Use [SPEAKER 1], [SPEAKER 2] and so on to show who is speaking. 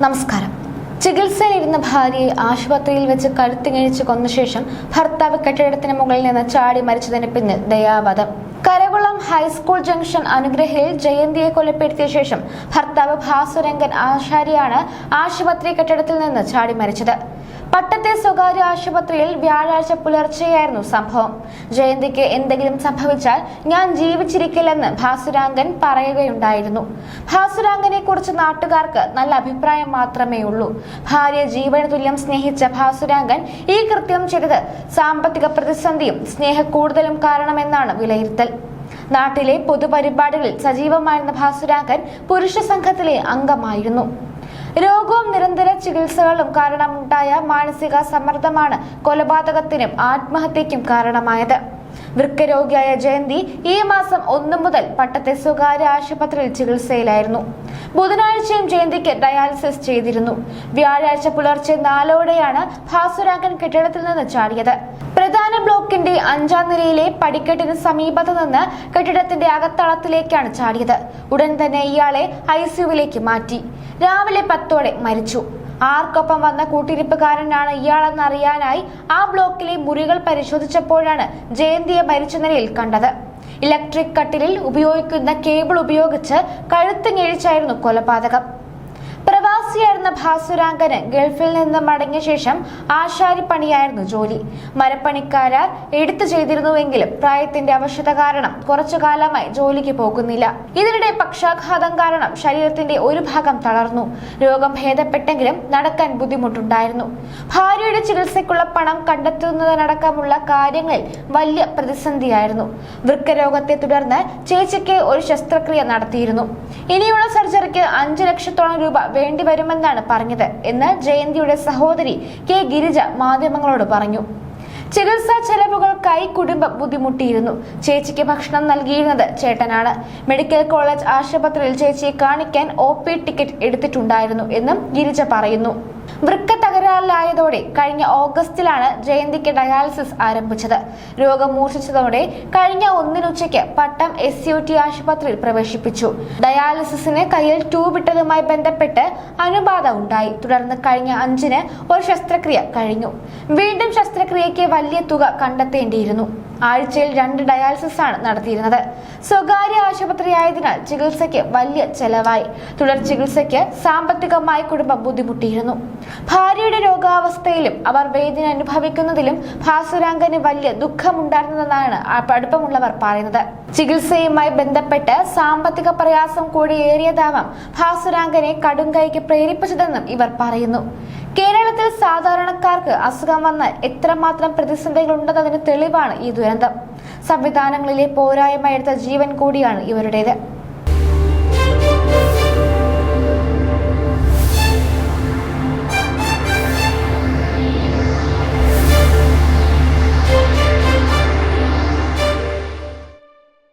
[SPEAKER 1] നമസ്കാരം. ചികിത്സയിലിരുന്ന ഭാര്യയെ ആശുപത്രിയിൽ വെച്ച് കഴുത്തിങ്ങിഴിച്ച് കൊന്ന ശേഷം ഭർത്താവ് കെട്ടിടത്തിന് മുകളിൽ നിന്ന് ചാടി മരിച്ചതിന് പിന്നിൽ ദയാവധം. കരകുളം ഹൈസ്കൂൾ ജംഗ്ഷൻ അനുഗ്രഹയിൽ ജയന്തിയെ കൊലപ്പെടുത്തിയ ശേഷം ഭർത്താവ് ഭാസുരംഗൻ ആശാരിയാണ് ആശുപത്രി കെട്ടിടത്തിൽ നിന്ന് ചാടി മരിച്ചത്. പട്ടത്തെ സ്വകാര്യ ആശുപത്രിയിൽ വ്യാഴാഴ്ച പുലർച്ചെയായിരുന്നു സംഭവം. ജയന്തിക്ക് എന്തെങ്കിലും സംഭവിച്ചാൽ ഞാൻ ജീവിച്ചിരിക്കില്ലെന്ന് ഭാസുരാംഗൻ പറയുകയുണ്ടായിരുന്നു. ഭാസുരാംഗനെ കുറിച്ച് നാട്ടുകാർക്ക് നല്ല അഭിപ്രായം മാത്രമേ ഉള്ളൂ ഭാര്യ ജീവന തുല്യം സ്നേഹിച്ച ഭാസുരാംഗൻ ഈ കൃത്യം ചെയ്തത് സാമ്പത്തിക പ്രതിസന്ധിയും സ്നേഹ കൂടുതലും കാരണമെന്നാണ് വിലയിരുത്തൽ. നാട്ടിലെ പൊതുപരിപാടികളിൽ സജീവമായിരുന്ന ഭാസുരാംഗൻ പുരുഷ സംഘത്തിലെ അംഗമായിരുന്നു. രോഗവും നിരന്തര ചികിത്സകളും കാരണമുണ്ടായ മാനസിക സമ്മർദ്ദമാണ് കൊലപാതകത്തിനും ആത്മഹത്യയ്ക്കും കാരണമായത്. വൃക്കരോഗിയായ ജയന്തി ഈ മാസം ഒന്നു മുതൽ പട്ടത്തെ സ്വകാര്യ ആശുപത്രിയിൽ ചികിത്സയിലായിരുന്നു. ബുധനാഴ്ചയും ജയന്തിക്ക് ഡയാലിസിസ് ചെയ്തിരുന്നു. വ്യാഴാഴ്ച പുലർച്ചെ നാലോടെയാണ് ഭാസുരാഗൻ കെട്ടിടത്തിൽ നിന്ന് ചാടിയത്. പ്രധാന ബ്ലോക്കിന്റെ അഞ്ചാം നിലയിലെ പടിക്കെട്ടിന് സമീപത്ത് നിന്ന് കെട്ടിടത്തിന്റെ അകത്തളത്തിലേക്കാണ് ചാടിയത്. ഉടൻ തന്നെ ഇയാളെ ഐസിയുവിലേക്ക് മാറ്റി. രാവിലെ പത്തോടെ മരിച്ചു. ആർക്കൊപ്പം വന്ന കൂട്ടിരിപ്പുകാരനാണ് ഇയാളെന്നറിയാനായി ആ ബ്ലോക്കിലെ മുറികൾ പരിശോധിച്ചപ്പോഴാണ് ജയന്തിയെ മരിച്ച നിലയിൽ കണ്ടത്. ഇലക്ട്രിക് കട്ടിലിൽ ഉപയോഗിക്കുന്ന കേബിൾ ഉപയോഗിച്ച് കഴുത്ത് ഞെഴിച്ചായിരുന്നു കൊലപാതകം. പ്രവാസിയായിരുന്ന ഭാസുരാങ്കന് ഗൾഫിൽ നിന്ന് മടങ്ങിയ ശേഷം ആശാരിപ്പണിയായിരുന്നു ജോലി. മരപ്പണിക്കാരാർ എടുത്തു ചെയ്തിരുന്നുവെങ്കിലും പ്രായത്തിന്റെ അവശത കാരണം കുറച്ചു കാലമായി ജോലിക്ക് പോകുന്നില്ല. ഇതിനിടെ പക്ഷാഘാതം കാരണം ശരീരത്തിന്റെ ഒരു ഭാഗം തളർന്നു. രോഗം ഭേദപ്പെട്ടെങ്കിലും നടക്കാൻ ബുദ്ധിമുട്ടുണ്ടായിരുന്നു. ഭാര്യയുടെ ചികിത്സയ്ക്കുള്ള പണം കണ്ടെത്തുന്നതിനടക്കമുള്ള കാര്യങ്ങളിൽ വലിയ പ്രതിസന്ധിയായിരുന്നു. വൃക്കരോഗത്തെ തുടർന്ന് ചേച്ചിക്ക് ഒരു ശസ്ത്രക്രിയ നടത്തിയിരുന്നു. ഇനിയുള്ള സർജറിക്ക് അഞ്ചു ലക്ഷത്തോളം രൂപ വേണ്ടിവരുമെന്നാണ് പറഞ്ഞത് എന്ന് ജയന്തിയുടെ സഹോദരി കെ ഗിരിജ മാധ്യമങ്ങളോട് പറഞ്ഞു. ചികിത്സാ ചെലവുകൾക്കായി കുടുംബം ബുദ്ധിമുട്ടിയിരുന്നു. ചേച്ചിക്ക് ഭക്ഷണം നൽകിയിരുന്നത് ചേട്ടനാണ്. മെഡിക്കൽ കോളേജ് ആശുപത്രിയിൽ ചേച്ചിയെ കാണിക്കാൻ ഒ ടിക്കറ്റ് എടുത്തിട്ടുണ്ടായിരുന്നു എന്നും ഗിരിജ പറയുന്നു. വൃക്ക തകരാറിലായതോടെ കഴിഞ്ഞ ഓഗസ്റ്റിലാണ് ജയന്തിക്ക് ഡയാലിസിസ് ആരംഭിച്ചത്. രോഗം മൂർച്ഛിച്ചതോടെ കഴിഞ്ഞ ഒന്നിനുച്ചയ്ക്ക് പട്ടം എസ് യു ടി ആശുപത്രിയിൽ പ്രവേശിപ്പിച്ചു. ഡയാലിസിസിന് കയ്യിൽ ട്യൂബ് ഇട്ടതുമായി ബന്ധപ്പെട്ട് അനുബാധ ഉണ്ടായി. തുടർന്ന് കഴിഞ്ഞ അഞ്ചിന് ഒരു ശസ്ത്രക്രിയ കഴിഞ്ഞു. വീണ്ടും ശസ്ത്രക്രിയയ്ക്ക് വലിയ തുക കണ്ടെത്തേണ്ടിയിരുന്നു. ആഴ്ചയിൽ രണ്ട് ഡയാലിസിസ് ആണ് നടത്തിയിരുന്നത്. സ്വകാര്യ ആശുപത്രിയായതിനാൽ ചികിത്സയ്ക്ക് വലിയ ചെലവായി. തുടർ ചികിത്സയ്ക്ക് സാമ്പത്തികമായി കുടുംബം ബുദ്ധിമുട്ടിയിരുന്നു. ഭാര്യയുടെ രോഗാവസ്ഥയിലും അവർ വേദന അനുഭവിക്കുന്നതിലും ഭാസുരാങ്കന് വലിയ ദുഃഖമുണ്ടായിരുന്നതെന്നാണ് അടുപ്പമുള്ളവർ പറയുന്നത്. ചികിത്സയുമായി ബന്ധപ്പെട്ട് സാമ്പത്തിക പ്രയാസം കൂടി ഏറിയതാവാം ഭാസുരാംഗനെ കടുംകൈക്ക് പ്രേരിപ്പിച്ചതെന്നും ഇവർ പറയുന്നു. കേരളത്തിൽ സാധാരണക്കാർക്ക് അസുഖം വന്നാൽ എത്രമാത്രം പ്രതിസന്ധികൾ ഉണ്ടെന്നതിന് തെളിവാണ് ഈ ദുരന്തം. സംവിധാനങ്ങളിലെ പോരായ്മ എടുത്ത ജീവൻ കൂടിയാണ് ഇവരുടേത്.